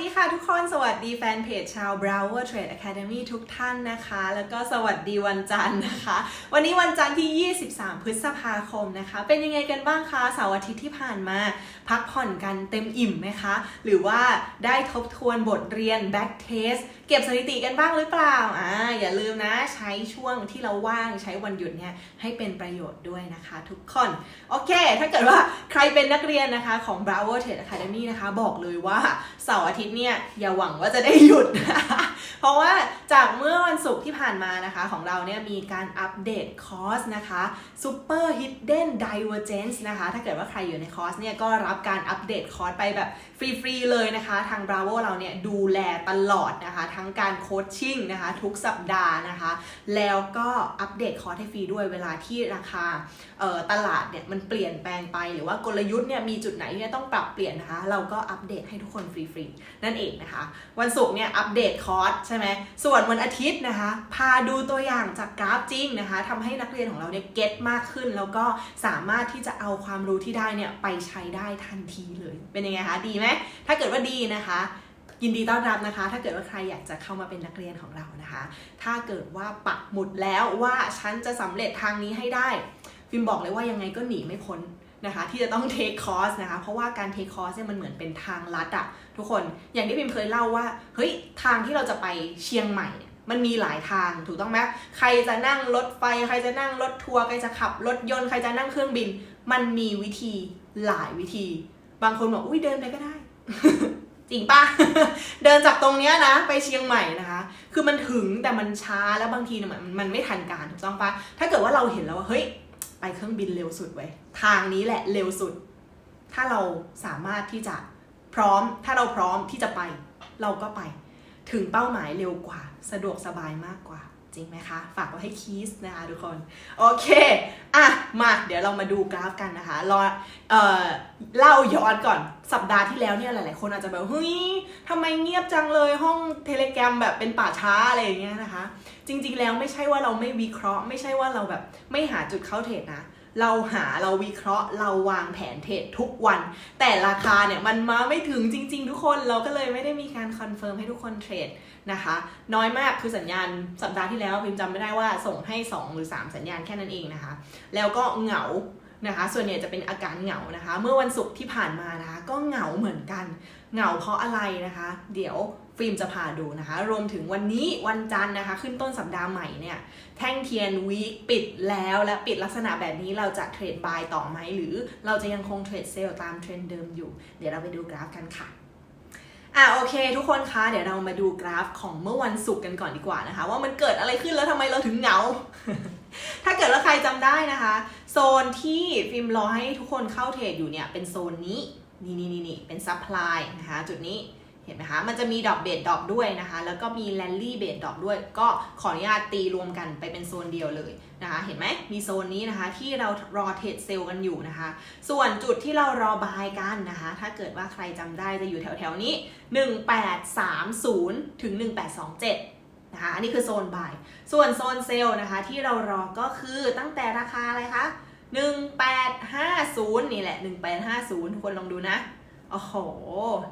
ดีค่ะทุกคน สวัสดีแฟนเพจชาว Brower Trade Academy ทุกท่านนะคะ แล้วก็สวัสดีวันจันทร์นะคะ วันนี้วันจันทร์ที่ 23 พฤษภาคมนะคะ เป็นยังไงกันบ้างคะเสาร์อาทิตย์ที่ผ่านมา พักผ่อนกันเต็มอิ่มไหมคะ หรือว่าได้ทบทวนบทเรียน back test เก็บสถิติกันบ้างหรือเปล่าอ่าอย่าลืมนะใช้ช่วงที่เราว่างใช้วันหยุดเนี่ยให้เป็นประโยชน์ด้วยนะคะ ทุกคน โอเค ถ้าเกิดว่าใครเป็นนักเรียนนะคะของ Bravo Trade Academy นะคะ บอกเลยว่าเสาร์อาทิตย์เนี่ยอย่าหวังว่าจะได้หยุด เพราะว่าจากเมื่อวันศุกร์ที่ผ่านมานะคะ ของเราเนี่ยมีการอัปเดตคอร์สนะคะ Super Hidden Divergence นะคะ ถ้าเกิดว่าใครอยู่ในคอร์สเนี่ยก็รับการอัปเดตคอร์สไปแบบฟรีๆเลยนะคะ ทาง Bravo เราเนี่ยดูแลตลอดนะคะทั้งการโคชชิ่งนะคะ ทุกสัปดาห์นะคะ แล้วก็อัปเดตคอร์สให้ฟรีด้วยเวลาที่ราคาตลาดเนี่ยมันเปลี่ยนแปลงไปหรือว่ากลยุทธ์เนี่ยมีจุดไหนที่ต้องปรับเปลี่ยนนะคะ เราก็อัปเดตให้ทุกคนฟรีๆนั่นเองนะคะ วันศุกร์เนี่ยอัปเดตคอร์สใช่ไหมส่วนวันอาทิตย์นะคะ พาดูตัวอย่างจากกราฟจริงนะคะทำให้นักเรียนของเราเนี่ยเก็ตมากขึ้น แล้วก็สามารถที่จะเอาความรู้ที่ได้เนี่ยไปใช้ได้ทันทีเลย เป็นยังไงคะดีไหมถ้าเกิดว่าดีนะคะ ยินดีต้อนรับนะคะ ถ้าเกิดว่าใครอยากจะเข้ามาเป็นนักเรียนของเรานะคะ ถ้าเกิดว่าปักหมุดแล้วว่าฉันจะสำเร็จทางนี้ให้ได้ ฟิล์มบอกเลยว่ายังไงก็หนีไม่พ้นนะคะที่จะต้องเทคคอร์สนะคะ เพราะว่าการเทคคอร์สเนี่ยมันเหมือนเป็นทางลัดอะทุกคนอย่างที่พิมเคยเล่าว่าเฮ้ยทางที่เราจะไปเชียงใหม่เนี่ยมันมีหลายทางถูกต้องไหมใครจะนั่งรถไฟใครจะนั่งรถทัวร์ใครจะขับรถยนต์ใครจะนั่งเครื่องบิน มันมีวิธีหลายวิธี บางคนบอกอุ้ยเดินไปก็ได้ จริงปะเดินจากตรงเนี้ยนะไปเชียงใหม่นะคะ คือมันถึงแต่มันช้าแล้วบางทีเนี่ยมันมันไม่ทันการถูกต้องปะถ้าเกิดว่าเราเห็นแล้วว่าเฮ้ยไปเครื่องบินเร็วสุดไว้ทางนี้แหละเร็วสุด ถ้าเราสามารถที่จะพร้อม ถ้าเราพร้อมที่จะไป เราก็ไป ถึงเป้าหมายเร็วกว่า สะดวกสบายมากกว่า จริงไหมคะ ฝากไว้ให้คีสนะคะทุกคน โอเค อะ มาเดี๋ยวเรามาดูกราฟกันนะคะรอเอ่อเล่าย้อนก่อนสัปดาห์ที่แล้วเนี่ยหลายๆ คนอาจจะแบบเฮ้ยทำไมเงียบจังเลยห้องเทเลแกรมแบบเป็นป่าช้าอะไรอย่างเงี้ยนะคะ จริงๆแล้วไม่ใช่ว่าเราไม่วิเคราะห์ ไม่ใช่ว่าเราแบบไม่หาจุดเข้าเทรดนะ เราหาเราวิเคราะห์ เราวางแผนเทรดทุกวัน แต่ราคาเนี่ยมันมาไม่ถึงจริง ๆ ทุกคนเราก็เลยไม่ได้มีการคอนเฟิร์มให้ทุกคนเทรดนะคะ น้อยมากคือสัญญาณสัปดาห์ที่แล้วพิมจำไม่ได้ว่าส่งให้ 2 หรือ 3 สัญญาณแค่นั้นเองนะคะ แล้วก็เหงานะคะ ส่วนใหญ่จะเป็นอาการเหงานะคะ เมื่อวันศุกร์ที่ผ่านมานะคะ ก็เหงาเหมือนกัน เหงาเพราะอะไรนะคะ เดี๋ยว ฟิล์มจะพาดูนะคะ รวมถึงวันนี้วันจันทร์นะคะ ขึ้นต้นสัปดาห์ใหม่เนี่ย แท่งเทียนวีคปิดแล้วและปิดลักษณะแบบนี้เราจะเทรดบายต่อไหม หรือเราจะยังคงเทรดเซลล์ตามเทรนด์เดิมอยู่ เดี๋ยวเราไปดูกราฟกันค่ะอะโอเค ทุกคนคะเดี๋ยวเรามาดูกราฟของเมื่อวันศุกร์กันก่อนดีกว่านะคะ ว่ามันเกิดอะไรขึ้นแล้วทำไมเราถึงเหงา ถ้าเกิดว่าใครจำได้นะคะ โซนที่ฟิล์มรอให้ทุกคนเข้าเทรดอยู่เนี่ยเป็นโซนนี้นี่นี่นี่นี่เป็นซัพพลายนะคะจุดนี้ เห็นไหมคะ มันจะมีดอกเบดดอกด้วยนะคะ แล้วก็มีแลนลี่เบดดอกด้วย ก็ขออนุญาตตีรวมกันไปเป็นโซนเดียวเลยนะคะ เห็นไหม มีโซนนี้นะคะ ที่เรารอเทรดเซลล์กันอยู่นะคะ ส่วนจุดที่เรารอบายกันนะคะ ถ้าเกิดว่าใครจำได้จะอยู่แถวๆนี้ 1830 ถึง 1827 นะคะ อันนี้คือโซนบาย ส่วนโซนเซลล์นะคะ ที่เรารอก็คือตั้งแต่ราคาอะไรคะ 1850 นี่แหละ 1850 ทุกคนลองดูนะ โอ้โห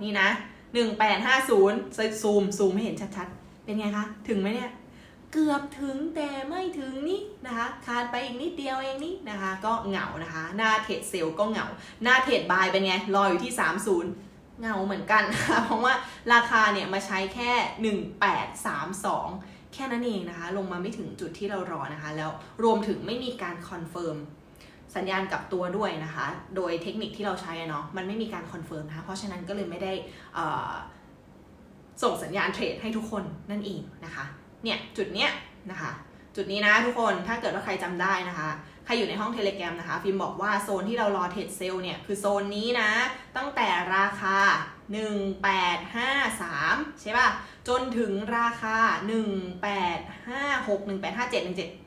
นี่นะ 1850ซูมซูมให้เห็นชัดๆ เป็นไงคะ ถึงไหมเนี่ย เกือบถึงแต่ไม่ถึงนี่นะคะขาดไปอีกนิดเดียวเองนี่นะคะ ก็เหงานะคะ หน้าเทรดเซลก็เหงา หน้าเทรดบายเป็นไง รออยู่ที่ 30เหงาเหมือนกันนะคะเพราะว่าราคาเนี่ยมาใช้แค่ 1832 แค่นั้นเองนะคะ ลงมาไม่ถึงจุดที่เรารอนะคะ แล้วรวมถึงไม่มีการคอนเฟิร์ม สัญญาณกับตัวด้วยนะคะ โดยเทคนิคที่เราใช้เนาะมันไม่มีการคอนเฟิร์มนะคะ เพราะฉะนั้นก็เลยไม่ได้ส่งสัญญาณเทรดให้ทุกคนนั่นเองนะคะ เนี่ยจุดเนี้ยนะคะ จุดนี้นะทุกคนถ้าเกิดว่าใครจำได้นะคะ ใครอยู่ในห้องเทเล gram นะคะ ฟิล์มบอกว่าโซนที่เรารอเทรดเซลเนี่ยคือโซนนี้นะ ตั้งแต่ราคา 1853 ใช่ป่ะ จนถึงราคา 1856 1857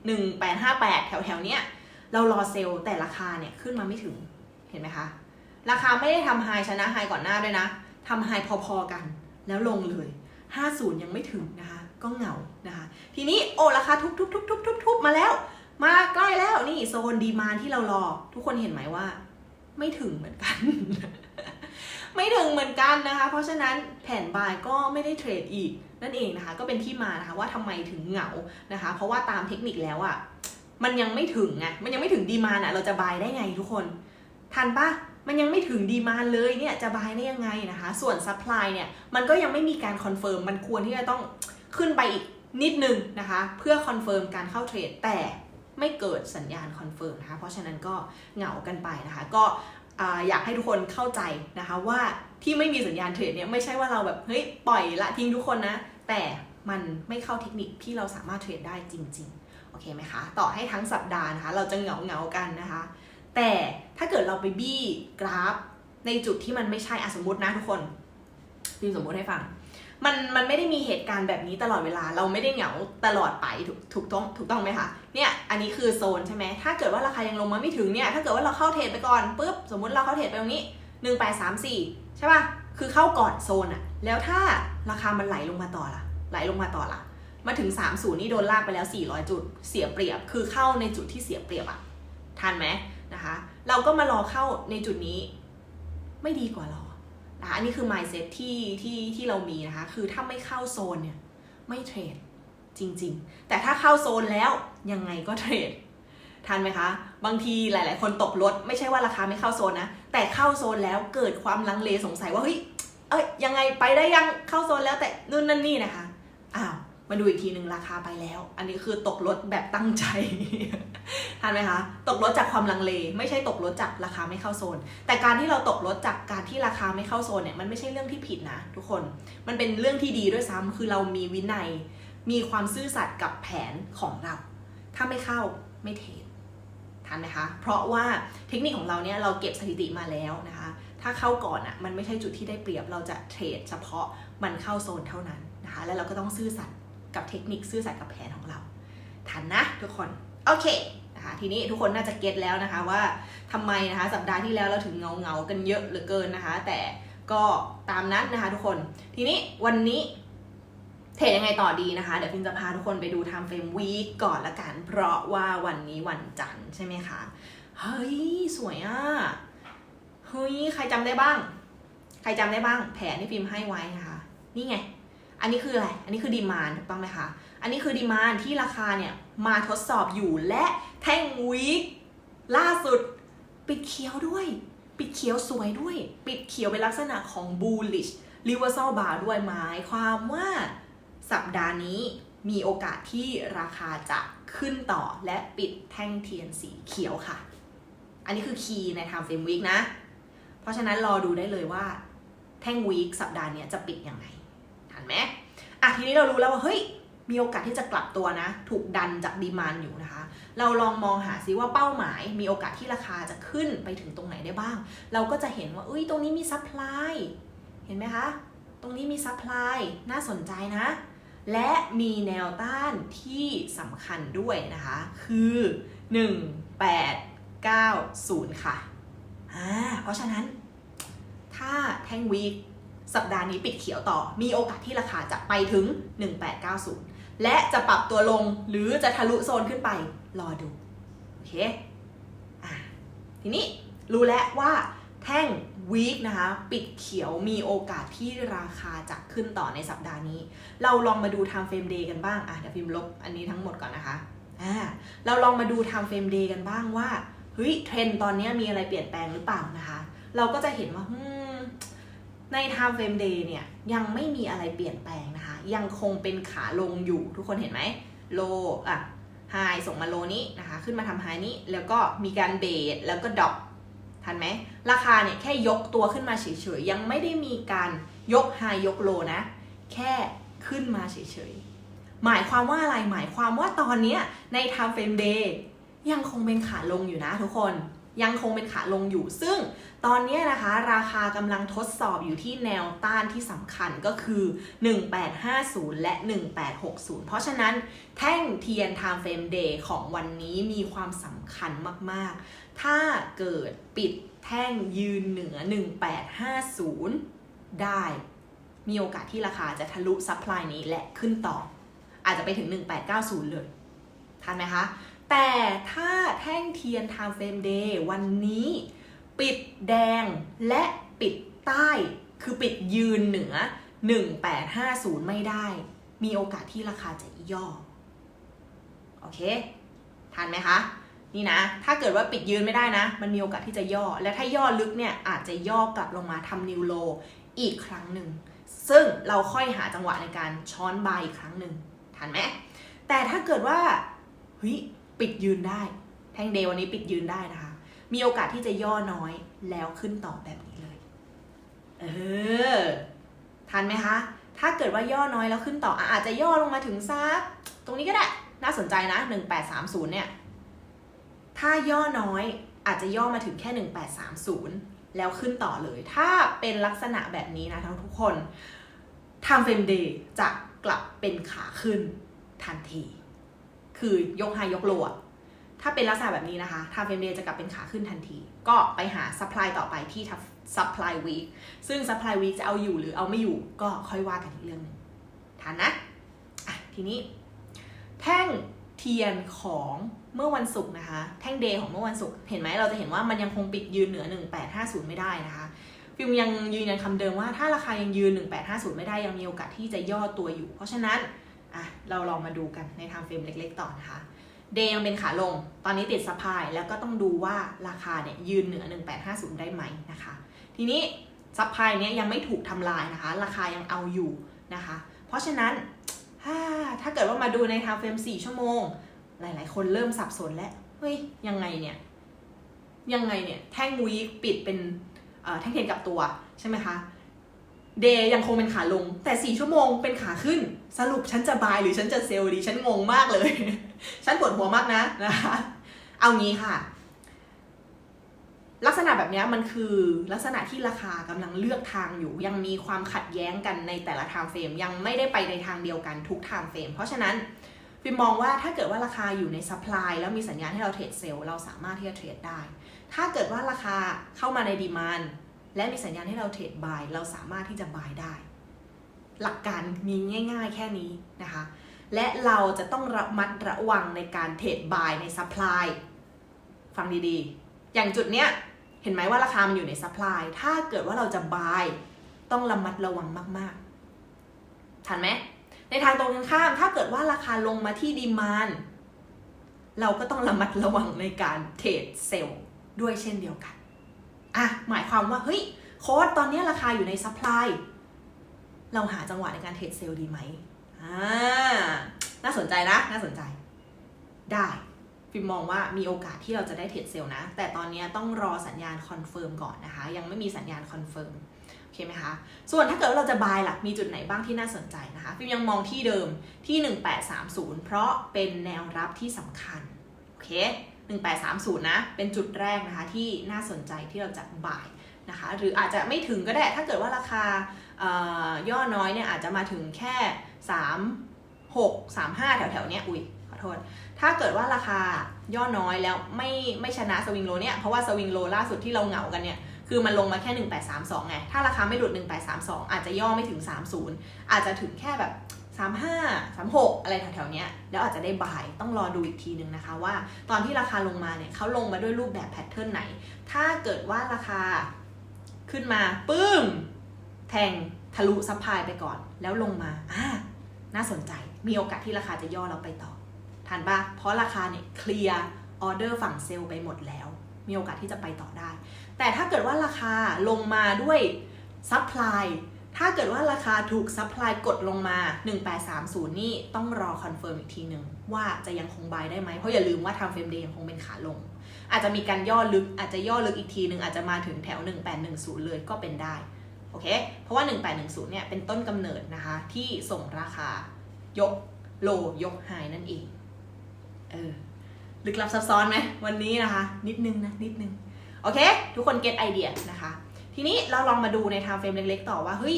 1858 แถวๆเนี้ย เรารอเซลล์แต่ราคาเนี่ยขึ้นมาไม่ถึงเห็นไหมคะ ราคาไม่ได้ทำไฮชนะไฮก่อนหน้าด้วยนะทำไฮพอๆกัน แล้วลงเลย 50 ยังไม่ถึงนะคะ ก็เหงานะคะ ทีนี้โอ้ราคาทุบทุบทุบทุบทุบทุบมาแล้ว มาใกล้แล้วนี่โซนดีมานที่เรารอ ทุกคนเห็นไหมว่า ไม่ถึงเหมือนกัน ไม่ถึงเหมือนกันนะคะ เพราะฉะนั้นแผนบายก็ไม่ได้เทรดอีกนั่นเองนะคะ ก็เป็นที่มานะคะว่าทำไมถึงเหงานะคะ เพราะว่าตามเทคนิคแล้วอะ่ะ มันยังไม่ถึงไงมันยังไม่ถึงดีมานอะเราจะบายได้ไงทุกคนทันปะมันยังไม่ถึงดีมานเลยเนี่ยจะบายได้ยังไงนะคะ ส่วนซัพพลายเนี่ยมันก็ยังไม่มีการคอนเฟิร์มมันควรที่จะต้องขึ้นไปอีกนิดนึงนะคะ เพื่อคอนเฟิร์มการเข้าเทรดแต่ไม่เกิดสัญญาณคอนเฟิร์มนะคะ เพราะฉะนั้นก็เหงากันไปนะคะ ก็อ่าอยากให้ทุกคนเข้าใจนะคะว่าที่ไม่มีสัญญาณเทรดเนี่ยไม่ใช่ว่าเราแบบเฮ้ยปล่อยละทิ้งทุกคนนะ แต่มันไม่เข้าเทคนิคที่เราสามารถเทรดได้จริง ๆ เคไหมคะ ต่อให้ทั้งสัปดาห์นะคะ เราจะเหงาเหงาๆกันนะคะ แต่ถ้าเกิดเราไปบี้กราฟในจุดที่มันไม่ใช่อะสมมตินะทุกคนพิมสมมติให้ฟัง มันมันไม่ได้มีเหตุการณ์แบบนี้ตลอดเวลา เราไม่ได้เหงาตลอดไปถูกถูกต้องถูกต้องไหมคะ เนี่ยอันนี้คือโซนใช่ไหม ถ้าเกิดว่าราคายังลงมาไม่ถึงเนี่ย ถ้าเกิดว่าเราเข้าเทรดไปก่อนปุ๊บ สมมติเราเข้าเทรดไปตรงนี้หนึ่งแปดสามสี่ใช่ป่ะ คือเข้าก่อนโซนอะแล้วถ้าราคามันไหลลงมาต่อล่ะ ไหลลงมาต่อล่ะ มาถึง 30 นี่โดนลากไปแล้ว 400 จุดเสียเปรียบ คือเข้าในจุดที่เสียเปรียบอะทันไหมนะคะ เราก็มารอเข้าในจุดนี้ไม่ดีกว่าหรอนะคะอันนี้คือ mindset ที่ที่ที่เรามีนะคะ คือถ้าไม่เข้าโซนเนี่ยไม่เทรดจริง ๆ แต่ถ้าเข้าโซนแล้วยังไงก็เทรดทันไหมคะ บางทีหลาย ๆ คนตกรถไม่ใช่ว่าราคาไม่เข้าโซนนะ แต่เข้าโซนแล้วเกิดความลังเลสงสัยว่าเฮ้ยเอ้ยยังไงไปได้ยังเข้าโซนแล้วแต่นู่นนั่นนี่นะคะอ้าว มาดูอีกทีหนึ่งราคาไปแล้ว อันนี้คือตกรถแบบตั้งใจทันไหมคะ ตกรถจากความลังเล ไม่ใช่ตกรถจากราคาไม่เข้าโซน แต่การที่เราตกรถจากการที่ราคาไม่เข้าโซนเนี่ยมันไม่ใช่เรื่องที่ผิดนะ ทุกคน มันเป็นเรื่องที่ดีด้วยซ้ำคือเรามีวินัย มีความซื่อสัตย์กับแผนของเรา ถ้าไม่เข้าไม่เทรดทันไหมคะ เพราะว่าเทคนิคของเราเนี่ยเราเก็บสถิติมาแล้วนะคะ ถ้าเข้าก่อนอะ่ะมันไม่ใช่จุดที่ได้เปรียบ เราจะเทรดเฉพาะมันเข้าโซนเท่านั้นนะคะ แล้วเราก็ต้องซื่อสัตย์ กับเทคนิคซื่อสัตย์กับแผนของเรา ทันนะทุกคน โอเคนะคะทีนี้ทุกคนน่าจะเก็ตแล้วนะคะว่าทำไมนะคะสัปดาห์ที่แล้วเราถึงเงาเงากันเยอะเหลือเกินนะคะ แต่ก็ตามนั้นนะคะทุกคน ทีนี้วันนี้เทรดยังไงต่อดีนะคะ เดี๋ยวพิมจะพาทุกคนไปดู time frame week ก่อนละกัน เพราะว่าวันนี้วันจันทร์ใช่ไหมคะ เฮ้ย สวยอะ เฮ้ย ใครจำได้บ้าง ใครจำได้บ้าง แผนที่พิมพ์ให้ไว้นะคะ นี่ไง อันนี้คืออะไร อันนี้คือดีมานถูกต้องไหมคะ อันนี้คือดีมานที่ราคาเนี่ยมาทดสอบอยู่และแท่งวีคล่าสุด ปิดเขียวด้วย ปิดเขียวสวยด้วย ปิดเขียวเป็นลักษณะของ bullish reversal bar ด้วยหมายความว่าสัปดาห์นี้มีโอกาสที่ราคาจะขึ้นต่อและปิดแท่งเทียนสีเขียวค่ะ อันนี้คือคีย์ใน time frame week นะ เพราะฉะนั้นรอดูได้เลยว่าแท่งวีคสัปดาห์นี้จะปิดยังไง ไหมอะทีนี้เรารู้แล้วว่าเฮ้ยมีโอกาสที่จะกลับตัวนะ ถูกดันจากดีมานอยู่นะคะ เราลองมองหาซิว่าเป้าหมาย มีโอกาสที่ราคาจะขึ้นไปถึงตรงไหนได้บ้าง เราก็จะเห็นว่าเอ้ยตรงนี้มีซัพพลายเห็นไหมคะ ตรงนี้มีซัพพลายน่าสนใจนะ และมีแนวต้านที่สำคัญด้วยนะคะ คือ 1890 ค่ะอ่าเพราะฉะนั้น ถ้าแท่งวีค สัปดาห์นี้ปิดเขียวต่อ มีโอกาสที่ราคาจะไปถึง 1890 และจะปรับตัวลงหรือจะทะลุโซนขึ้นไป รอดู โอเคอะทีนี้รู้แล้วว่าแท่งวีคนะคะ ปิดเขียวมีโอกาสที่ราคาจะขึ้นต่อในสัปดาห์นี้ เราลองมาดู time frame day กันบ้าง อะเดี๋ยวพิมพ์ลบอันนี้ทั้งหมดก่อนนะคะอ่าเราลองมาดู time frame day กันบ้างว่าเฮ้ยเทรนตอนนี้มีอะไรเปลี่ยนแปลงหรือเปล่านะคะ เราก็จะเห็นว่าอืม ใน time frame day เนี่ยยังไม่มีอะไรเปลี่ยนแปลงนะคะ ยังคงเป็นขาลงอยู่ทุกคนเห็นไหมโลอะไฮส่งมาโลนี้นะคะ ขึ้นมาทำไฮนี้แล้วก็มีการเบสแล้วก็ดรอปทันไหมราคาเนี่ยแค่ยกตัวขึ้นมาเฉยๆยังไม่ได้มีการยกไฮยกโลนะ แค่ขึ้นมาเฉยๆหมายความว่าอะไรหมายความว่าตอนเนี้ยใน time frame day ยังคงเป็นขาลงอยู่นะทุกคน ยังคงเป็นขาลงอยู่ ซึ่งตอนนี้นะคะราคากำลังทดสอบอยู่ที่แนวต้านที่สำคัญก็คือ 1850 และ 1860 เพราะฉะนั้นแท่งเทียน time frame day ของวันนี้มีความสำคัญมาก ๆ ถ้าเกิดปิดแท่งยืนเหนือ 1850 ได้ มีโอกาสที่ราคาจะทะลุซัพพลายนี้และขึ้นต่อ อาจจะไปถึง 1890 เลย ทันไหมคะ แต่ถ้าแท่งเทียน time frame day วันนี้ ปิดแดงและปิดใต้ คือปิดยืนเหนือ 1850 ไม่ได้ มีโอกาสที่ราคาจะย่อ โอเค ทันไหมคะนี่นะ ถ้าเกิดว่าปิดยืนไม่ได้นะ มันมีโอกาสที่จะย่อ และถ้าย่อลึกเนี่ยอาจจะย่อกลับลงมาทำนิวโลอีกครั้งหนึ่ง ซึ่งเราค่อยหาจังหวะในการช้อนบายอีกครั้งหนึ่ง ทันไหม แต่ถ้าเกิดว่าเฮ้ย ปิดยืนได้ แท่งเดย์วันนี้ปิดยืนได้นะคะ มีโอกาสที่จะย่อน้อยแล้วขึ้นต่อแบบนี้เลย เออ ทันไหมคะ ถ้าเกิดว่าย่อน้อยแล้วขึ้นต่ออาจจะย่อลงมาถึงซักตรงนี้ก็ได้ น่าสนใจนะ 1830 เนี่ย ถ้าย่อน้อยอาจจะย่อมาถึงแค่ 1830 แล้วขึ้นต่อเลย ถ้าเป็นลักษณะแบบนี้นะทั้งทุกคน time frame day จะกลับเป็นขาขึ้นทันที คือยกไฮยกโลอะถ้าเป็นลักษณะแบบนี้นะคะ time frame day จะกลับเป็นขาขึ้นทันที ก็ไปหา supply ต่อไปที่ supply week ซึ่ง supply week จะเอาอยู่หรือเอาไม่อยู่ก็ค่อยว่ากันอีกเรื่องหนึ่งทันนะอะทีนี้ แท่งเทียนของเมื่อวันศุกร์นะคะ แท่งเดย์ของเมื่อวันศุกร์เห็นไหมเราจะเห็นว่ามันยังคงปิดยืนเหนือ 1850 ไม่ได้นะคะฟิลยังยืนยันคำเดิมว่าถ้าราคายังยืน 1850 ไม่ได้ยังมีโอกาสที่จะย่อตัวอยู่ เพราะฉะนั้น อะเราลองมาดูกันในทางเฟรมเล็ก ๆ ต่อนะคะเดย์ยังเป็นขาลง ตอนนี้ติดสะพายแล้วก็ต้องดูว่าราคาเนี่ยยืนเหนือ 1850 ได้ไหมนะคะ ทีนี้ซัพพลายเนี้ยยังไม่ถูกทำลายนะคะ ราคายังเอาอยู่นะคะ เพราะฉะนั้นถ้าเกิดว่ามาดูในไทม์เฟรม4 ชั่วโมง หลายๆ คนเริ่มสับสนแล้ว เฮ้ย ยังไงเนี่ย ยังไงเนี่ย แท่งวีคปิดเป็นแท่งเทียนกลับตัวใช่ไหมคะ เดย์ยังคงเป็นขาลง แต่ 4 ชั่วโมงเป็นขาขึ้น สรุปฉันจะบายหรือฉันจะเซลล์ดี ฉันงงมากเลย ฉันปวดหัวมากนะนะคะ เอางี้ค่ะ ลักษณะแบบนี้มันคือลักษณะที่ราคากำลังเลือกทางอยู่ ยังมีความขัดแย้งกันในแต่ละทม์เฟรมยังไม่ได้ไปในทางเดียวกันทุกทม์เฟรมเพราะฉะนั้นฟิมมองว่าถ้าเกิดว่าราคาอยู่ในซัพพลายแล้วมีสัญญาณให้เราเทรดเซลล์เราสามารถที่จะเทรดได้ ถ้าเกิดว่าราคาเข้ามาในดีมาน และมีสัญญาณให้เราเทรดบายเราสามารถที่จะบายได้ หลักการมีง่าย ๆ แค่นี้นะคะ และเราจะต้องระมัดระวังในการเทรดบายในซัพพลายฟังดีๆ อย่างจุดเนี้ยเห็นไหมว่าราคามันอยู่ในซัพพลายถ้าเกิดว่าเราจะบายต้องระมัดระวังมากๆ ทันไหม ในทางตรงกันข้าม ถ้าเกิดว่าราคาลงมาที่ดีมานเราก็ต้องระมัดระวังในการเทรดเซลล์ด้วยเช่นเดียวกัน อะหมายความว่าเฮ้ยโค้ดตอนนี้ราคาอยู่ในซัพพลายเราหาจังหวะในการเทรดเซลล์ดีไหมอ่าน่าสนใจนะ น่าสนใจ ได้ฟิมมองว่ามีโอกาสที่เราจะได้เทรดเซลล์นะ แต่ตอนนี้ต้องรอสัญญาณคอนเฟิร์มก่อนนะคะ ยังไม่มีสัญญาณคอนเฟิร์มโอเคไหมคะ ส่วนถ้าเกิดเราจะบายล่ะ มีจุดไหนบ้างที่น่าสนใจนะคะฟิมยังมองที่เดิมที่ 1830 เพราะเป็นแนวรับที่สำคัญ โอเค 1830 นะ เป็นจุดแรกนะคะที่น่าสนใจที่เราจะบายนะคะ หรืออาจจะไม่ถึงก็ได้ ถ้าเกิดว่าราคาย่อน้อยเนี่ยอาจจะมาถึงแค่ 3 6 3 5 แถวๆเนี้ย อุ้ยขอโทษ ถ้าเกิดว่าราคาย่อน้อยแล้วไม่ไม่ชนะสวิงโลเนี่ย เพราะว่าสวิงโลล่าสุดที่เราเหงากันเนี่ย คือมันลงมาแค่ 1832 ไง ถ้าราคาไม่หลุด 1832 อาจจะย่อไม่ถึง 30 อาจจะถึงแค่แบบ 35 36 อะไรแถวๆเนี้ยแล้วอาจจะได้บายต้องรอดูอีกทีนึงนะคะว่า ตอนที่ราคาลงมาเนี่ยเขาลงมาด้วยรูปแบบแพทเทิร์นไหน ถ้าเกิดว่าราคาขึ้นมาปึ้ม แทงทะลุซัพพลายไปก่อน แล้วลงมาอ่าน่าสนใจมีโอกาสที่ราคาจะย่อแล้วไปต่อทันปะเพราะราคาเนี่ยเคลียร์ออเดอร์ฝั่งเซลล์ไปหมดแล้ว มีโอกาสที่จะไปต่อได้ แต่ถ้าเกิดว่าราคาลงมาด้วยซัพพลาย ถ้าเกิดว่าราคาถูกซัพพลายกดลงมา 1830 นี่ต้องรอคอนเฟิร์มอีกทีหนึ่งว่าจะยังคงบายได้ไหม เพราะอย่าลืมว่าทำเฟรมเดย์ยังคงเป็นขาลง อาจจะมีการย่อลึกอาจจะย่อลึกอีกทีหนึ่งอาจจะมาถึงแถว 1810 เลยก็เป็นได้ โอเค เพราะว่า 1810 เนี่ยเป็นต้นกำเนิดนะคะ ที่ส่งราคายกโลยกไฮนั่นเอง เออ ลึกลับซับซ้อนไหมวันนี้นะคะ นิดนึงนะนิดนึง โอเค ทุกคนเก็ตไอเดียนะคะ ทีนี้เราลองมาดูใน time frame เล็กๆ ต่อว่าเฮ้ย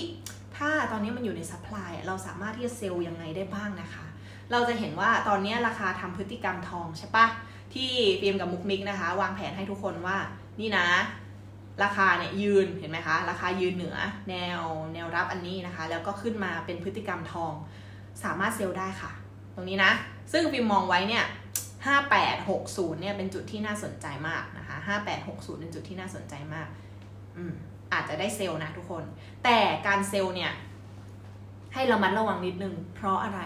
ถ้าตอนนี้มันอยู่ในซัพพลายเราสามารถที่จะเซลล์ยังไงได้บ้างนะคะ เราจะเห็นว่าตอนนี้ราคาทำพฤติกรรมทองใช่ปะที่ฟิล์มกับมุกมิกนะคะ วางแผนให้ทุกคนว่านี่นะ ราคาเนี่ยยืนเห็นไหมคะ ราคายืนเหนือแนวแนวรับอันนี้นะคะ แล้วก็ขึ้นมาเป็นพฤติกรรมทอง สามารถเซลล์ได้ค่ะ ตรงนี้นะ ซึ่งฟิล์มมองไว้เนี่ย5860เนี่ยเป็นจุดที่น่าสนใจมากนะคะ5860 เป็นจุดที่น่าสนใจมาก อาจจะได้เซลล์นะทุกคน แต่การเซลล์เนี่ย ให้ระมัดระวังนิดนึง เพราะอะไร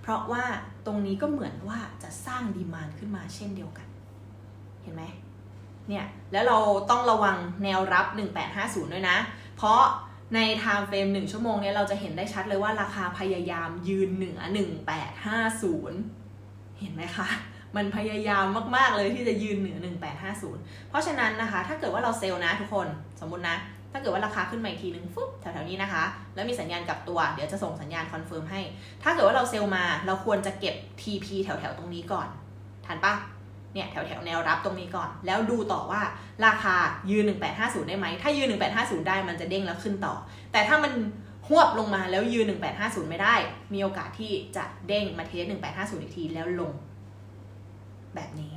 เพราะว่าตรงนี้ก็เหมือนว่าจะสร้างดีมานขึ้นมาเช่นเดียวกัน เห็นไหมเนี่ย แล้วเราต้องระวังแนวรับ 1850 ด้วยนะ เพราะใน time frame 1ชั่วโมงเนี่ยเราจะเห็นได้ชัดเลยว่าราคาพยายามยืนเหนือ 1850 เห็นไหมคะ มันพยายามมากๆเลยที่จะยืนเหนือ 1850 เพราะฉะนั้นนะคะ ถ้าเกิดว่าเราเซลล์นะทุกคนสมมตินะ ถ้าเกิดว่าราคาขึ้นมาอีกทีนึงฟึ๊บแถวๆนี้นะคะ แล้วมีสัญญาณกลับตัว เดี๋ยวจะส่งสัญญาณคอนเฟิร์มให้ ถ้าเกิดว่าเราเซลล์มาเราควรจะเก็บ TP แถวๆตรงนี้ก่อน ทันปะเนี่ยแถวๆแนวรับตรงนี้ก่อน แล้วดูต่อว่าราคายืน 1850 ได้ไหม ถ้ายืน 1850 ได้มันจะเด้งแล้วขึ้นต่อ แต่ถ้ามันหวบลงมาแล้วยืน 1850 ไม่ได้ มีโอกาสที่จะเด้งมาเทส1850 อีกทีแล้วลง แบบนี้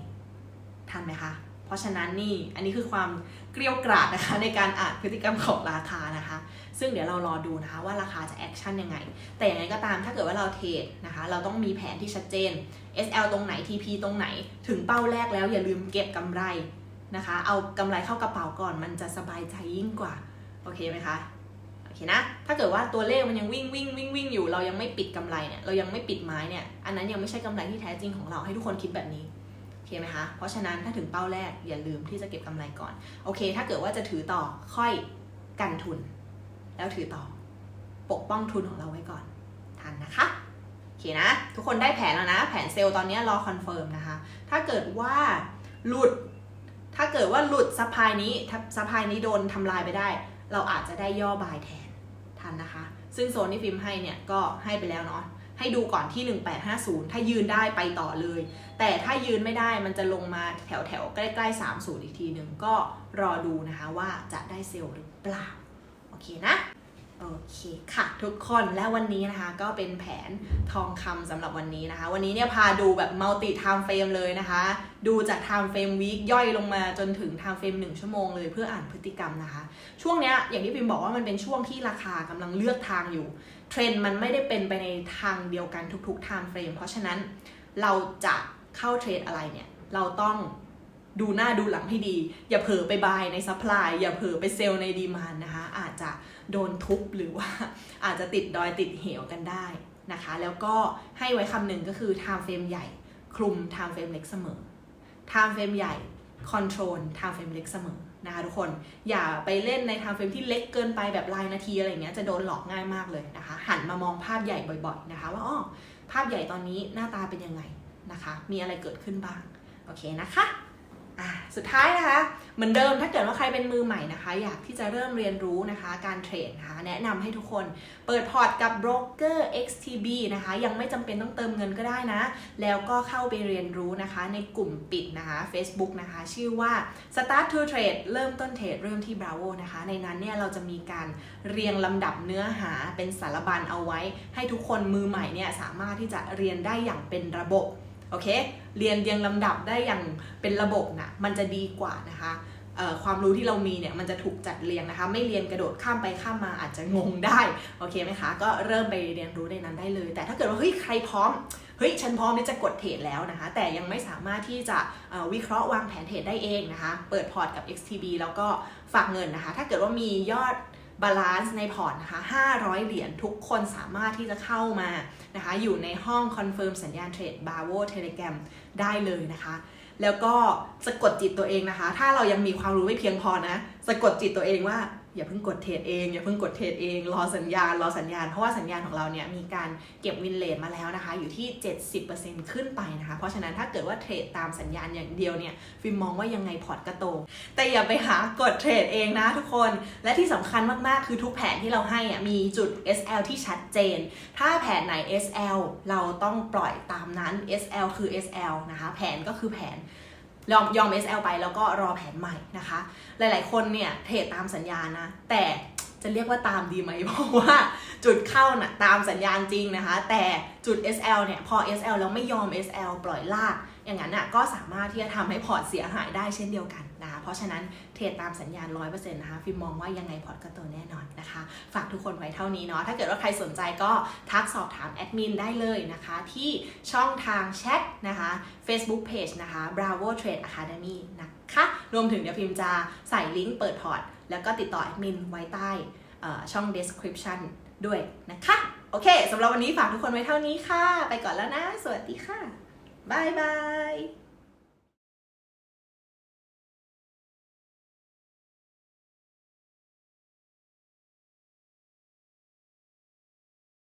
ทันไหมคะ เพราะฉะนั้นนี่อันนี้คือความเกลียวกราดนะคะในการอ่านพฤติกรรมของราคานะคะ ซึ่งเดี๋ยวเรารอดูนะคะว่าราคาจะแอคชั่นยังไง แต่อย่างไรก็ตามถ้าเกิดว่าเราเทรดนะคะ เราต้องมีแผนที่ชัดเจน SL ตรงไหน TP ตรงไหน ถึงเป้าแรกแล้วอย่าลืมเก็บกำไรนะคะ เอากำไรเข้ากระเป๋าก่อนมันจะสบายใจยิ่งกว่า โอเคไหมคะโอเคนะถ้าเกิดว่าตัวเลขมันยังวิ่งวิ่งวิ่งวิ่งอยู่ เรายังไม่ปิดกำไรเนี่ยเรายังไม่ปิดไม้เนี่ยอันนั้นยังไม่ใช่กำไรที่แท้จริงของเราให้ทุกคนคิดแบบนี้ คไหมคะ เพราะฉะนั้นถ้าถึงเป้าแรกอย่าลืมที่จะเก็บกำไรก่อน โอเค ถ้าเกิดว่าจะถือต่อค่อยกันทุน แล้วถือต่อ ปกป้องทุนของเราไว้ก่อน ทันนะคะ โอเคนะ ทุกคนได้แผนแล้วนะ แผนเซลล์ตอนนี้รอคอนเฟิร์มนะคะ ถ้าเกิดว่าหลุด ถ้าเกิดว่าหลุดซัพพลายนี้ถ้าซัพพลายนี้โดนทำลายไปได้ เราอาจจะได้ย่อบายแทน ทันนะคะ ซึ่งโซนที่ฟิล์มให้เนี่ยก็ให้ไปแล้วเนาะ ให้ดูก่อนที่ 1850 ถ้ายืนได้ไปต่อเลย แต่ถ้ายืนไม่ได้มันจะลงมาแถวแถวๆใกล้ๆ 30 อีกทีหนึ่งก็รอดูนะคะว่าจะได้เซลล์หรือเปล่า โอเคนะ โอเคค่ะทุกคนและวันนี้นะคะก็เป็นแผนทองคำสำหรับวันนี้นะคะ วันนี้เนี่ยพาดูแบบมัลติไทม์เฟรมเลยนะคะ ดูจากไทม์เฟรมวีคย่อยลงมาจนถึงไทม์เฟรม1ชั่วโมงเลยเพื่ออ่านพฤติกรรมนะคะ ช่วงเนี้ยอย่างที่พิมบอกว่ามันเป็นช่วงที่ราคากำลังเลือกทางอยู่ เทรนด์มันไม่ได้เป็นไปในทางเดียวกันทุกๆไทม์เฟรมเพราะฉะนั้นเราจะเข้าเทรดอะไรเนี่ยเราต้อง ดูหน้าดูหลังให้ดี อย่าเผลอไปบายในซัพพลายอย่าเผลอไปเซลล์ในดีมานนะคะ อาจจะโดนทุบหรือว่าอาจจะติดดอยติดเหวกันได้นะคะ แล้วก็ให้ไว้คำหนึ่งก็คือ time frame ใหญ่ คลุม time frame เล็กเสมอ time frame ใหญ่ control time frame เล็กเสมอนะคะทุกคนอย่าไปเล่นใน time frame ที่เล็กเกินไปแบบรายนาทีอะไรเงี้ยจะโดนหลอกง่ายมากเลยนะคะ หันมามองภาพใหญ่บ่อยๆนะคะ ว่าอ๋อภาพใหญ่ตอนนี้หน้าตาเป็นยังไงนะคะ มีอะไรเกิดขึ้นบ้าง โอเคนะคะ อะสุดท้ายนะคะ เหมือนเดิมถ้าเกิดว่าใครเป็นมือใหม่นะคะ อยากที่จะเริ่มเรียนรู้นะคะการเทรดนะคะแนะนำให้ทุกคนเปิดพอร์ตกับโบรกเกอร์ XTB นะคะ ยังไม่จำเป็นต้องเติมเงินก็ได้นะ แล้วก็เข้าไปเรียนรู้นะคะ ในกลุ่มปิดนะคะ Facebook นะคะ ชื่อว่า Start to Trade เริ่มต้นเทรดเริ่มที่ Bravo นะคะ ในนั้นเนี่ยเราจะมีการเรียงลำดับเนื้อหาเป็นสารบัญเอาไว้ ให้ทุกคนมือใหม่เนี่ยสามารถที่จะเรียนได้อย่างเป็นระบบโอเค เรียนเรียงลำดับได้อย่างเป็นระบบนะมันจะดีกว่านะคะความรู้ที่เรามีเนี่ยมันจะถูกจัดเรียงนะคะ ไม่เรียนกระโดดข้ามไปข้ามมาอาจจะงงได้โอเคไหมคะก็เริ่มไปเรียนรู้ในนั้นได้เลย แต่ถ้าเกิดว่าเฮ้ยใครพร้อมเฮ้ยฉันพร้อมที่จะกดเทรดแล้วนะคะ แต่ยังไม่สามารถที่จะวิเคราะห์วางแผนเทรดได้เองนะคะ เปิดพอร์ตกับ XTB แล้วก็ฝากเงินนะคะ ถ้าเกิดว่ามียอด บาลานซ์ในพอร์ตนะคะ 500 เหรียญทุกคนสามารถที่จะเข้ามานะคะ อยู่ในห้องคอนเฟิร์มสัญญาณเทรดบาโวเทเลแกรมได้เลยนะคะ แล้วก็สะกดจิตตัวเองนะคะ ถ้าเรายังมีความรู้ไม่เพียงพอนะ สะกดจิตตัวเองว่า อย่าเพิ่งกดเทรดเอง อย่าเพิ่งกดเทรดเองรอสัญญาณรอสัญญาณเพราะว่าสัญญาณของเราเนี่ยมีการเก็บวินเลทมาแล้วนะคะ อยู่ที่ 70%ขึ้นไปนะคะ เพราะฉะนั้นถ้าเกิดว่าเทรดตามสัญญาณอย่างเดียวเนี่ยฟิล์มมองว่ายังไงพอร์ตก็โตแต่อย่าไปหากดเทรดเองนะทุกคน และที่สำคัญมากๆ คือทุกแผนที่เราให้อะมีจุด SL ที่ชัดเจน ถ้าแผนไหน SL เราต้องปล่อยตามนั้น SL คือ SL นะคะแผนก็คือแผน ยอมยอม SL ไปแล้วก็รอแผนใหม่นะคะ หลายๆ คนเนี่ยเทรดตามสัญญาณนะ แต่จะเรียกว่าตามดีไหมเพราะว่าจุดเข้าน่ะตามสัญญาณจริงนะคะ แต่จุด SL เนี่ยพอ SL แล้วไม่ยอม SL ปล่อยลาก อย่างนั้นน่ะก็สามารถที่จะทำให้พอร์ตเสียหายได้เช่นเดียวกันนะคะเพราะฉะนั้นเทรดตามสัญญาณ 100%นะคะฟิล์มมองว่ายังไงพอร์ตก็โตแน่นอนนะคะ ฝากทุกคนไว้เท่านี้เนาะถ้าเกิดว่าใครสนใจก็ทักสอบถามแอดมินได้เลยนะคะ ที่ช่องทางแชทนะคะ Facebook Page นะคะ Bravo Trade Academy นะคะรวมถึงเดี๋ยวพิมพ์จะใส่ลิงก์เปิดพอร์ต แล้วก็ติดต่อแอดมินไว้ใต้ช่อง description ด้วยนะคะ โอเคสำหรับวันนี้ฝากทุกคนไว้เท่านี้ค่ะ ไปก่อนแล้วนะ สวัสดีค่ะ บ๊ายบาย